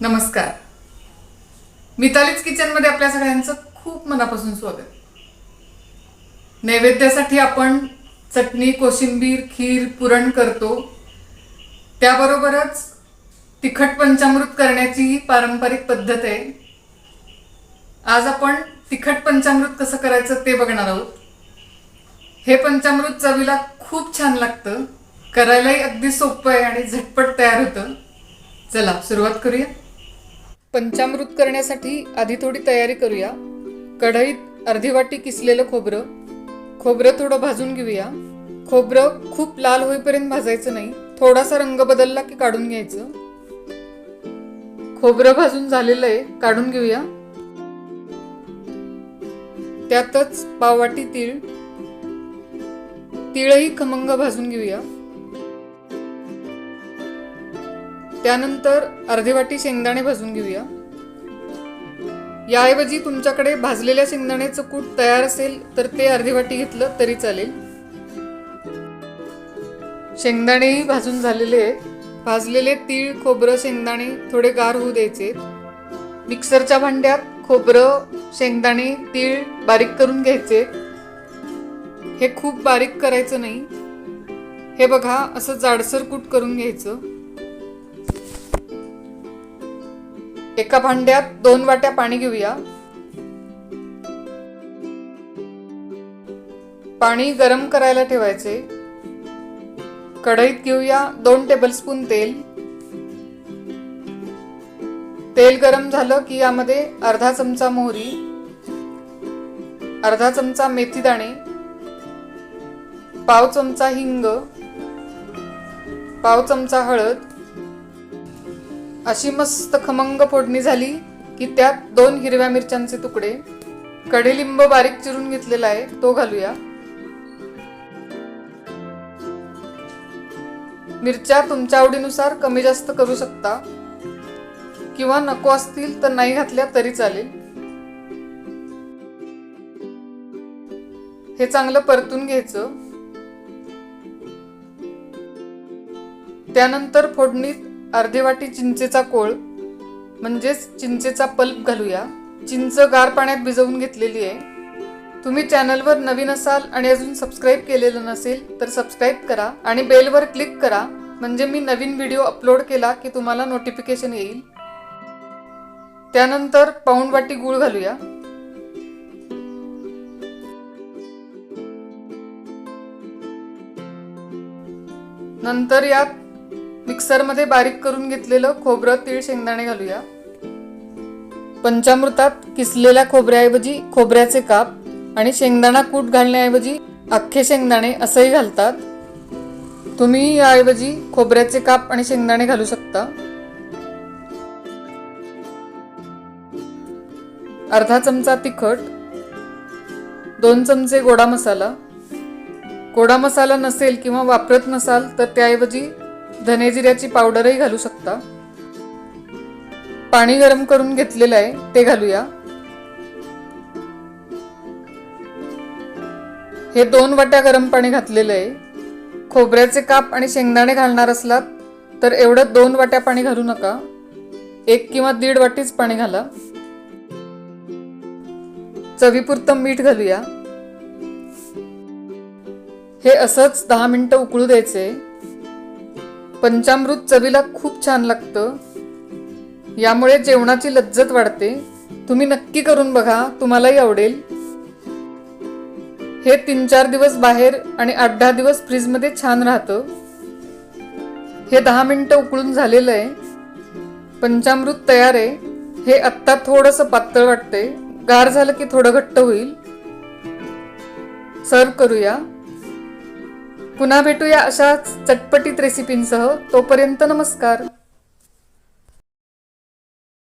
नमस्कार. मितालीच किचनमध्ये आपल्या सगळ्यांचं खूप मनापासून स्वागत. नैवेद्यासाठी आपण चटणी कोशिंबीर खीर पुरण करतो. त्याबरोबरच तिखट पंचामृत करण्याची ही पारंपरिक पद्धत आहे. आज आपण तिखट पंचामृत कसं करायचं ते बघणार आहोत. हे पंचामृत चवीला खूप छान लागतं. करायलाही अगदी सोपं आहे आणि झटपट तयार होतं. चला सुरुवात करूया. पंचामृत करण्यासाठी आधी थोडी तयारी करूया. कढईत अर्धी वाटी किसलेलं खोबरं. खोबरं थोडं भाजून घेऊया. खोबरं खूप लाल होईपर्यंत भाजायचं नाही. थोडासा रंग बदलला की काढून घ्यायचं. खोबरं भाजून झालेलं आहे काढून घेऊया. त्यातच पाववाटी तीळ. तिळही खमंग भाजून घेऊया. त्यानंतर अर्धी वाटी शेंगदाणे भाजून घेऊया. याऐवजी तुमच्याकडे भाजलेल्या शेंगदाण्याचं कूट तयार असेल तर ते अर्धी वाटी घेतलं तरी चालेल. शेंगदाणेही भाजून झालेले आहेत. भाजलेले तीळ खोबरं शेंगदाणे थोडे गार होऊ द्यायचे. मिक्सरच्या भांड्यात खोबरं शेंगदाणे तीळ बारीक करून घ्यायचे. हे खूप बारीक करायचं नाही. हे बघा असं जाडसर कूट करून घ्यायचं. एका भांड्यात दोन वाट्या पाणी घेऊया. पाणी गरम करायला ठेवायचे. कढईत घेऊया दोन टेबलस्पून तेल. तेल गरम झालं की यामध्ये अर्धा चमचा मोहरी अर्धा चमचा मेथी दाणे पाव चमचा हिंग पाव चमचा हळद अशी मस्त खमंग फोडणी झाली की त्यात दोन हिरव्या मिरच्यांचे तुकडे कडेलिंब बारीक चिरून घेतलेला आहे तो घालूया. मिरच्या तुमच्या आवडीनुसार कमी जास्त करू शकता. किंवा नको असतील तर नाही घातल्या तरी चालेल. हे चांगलं परतून घ्यायचं. त्यानंतर फोडणीत अर्धी वाटी चिंचेचा कोळ म्हणजेच चिंचेचा पल्प घालूया. चिंच गार पाण्यात भिजवून घेतलेली आहे. तुम्ही चॅनलवर नवीन असाल आणि अजून सबस्क्राईब केलेलं नसेल तर सबस्क्राईब करा आणि बेलवर क्लिक करा. म्हणजे मी नवीन व्हिडिओ अपलोड केला की तुम्हाला नोटिफिकेशन येईल. त्यानंतर पाऊण वाटी गूळ घालूया. नंतर यात मिक्सरमध्ये बारीक करून घेतलेलं खोबरं तीळ शेंगदाणे घालूया. पंचामृतात किसलेल्या खोबऱ्याऐवजी खोबऱ्याचे काप आणि शेंगदाणा कूट घालण्याऐवजी अख्खे शेंगदाणे असंही घालतात. तुम्ही याऐवजी खोबऱ्याचे काप आणि शेंगदाणे घालू शकता. अर्धा चमचा तिखट दोन चमचे गोडा मसाला. गोडा मसाला नसेल किंवा वापरत नसाल तर त्याऐवजी धनेजिऱ्याची पावडरही घालू शकता. पाणी गरम करून घेतलेलं आहे ते घालूया. हे दोन वाट्या गरम पाणी घातलेलं आहे. खोबऱ्याचे काप आणि शेंगदाणे घालणार असलात तर एवढं दोन वाट्या पाणी घालू नका. एक किंवा दीड वाटीच पाणी घाला. चवीपुरतं मीठ घालूया. हे असंच दहा मिनिटं उकळू द्यायचे. पंचामृत चवीला खूप छान लागतं. यामुळे जेवणाची लज्जत वाढते. तुम्ही नक्की करून बघा तुम्हालाही आवडेल. हे तीन चार दिवस बाहेर आणि आठ दहा दिवस फ्रीजमध्ये छान राहतं. हे दहा मिनटं उकळून झालेलं आहे. पंचामृत तयार आहे. हे आत्ता थोडंसं पातळ वाटतंय. गार झालं की थोडं घट्ट होईल. सर्व करूया. पुन्हा भेटूया अशाच चटपटीत रेसिपींसह तोपर्यंत नमस्कार.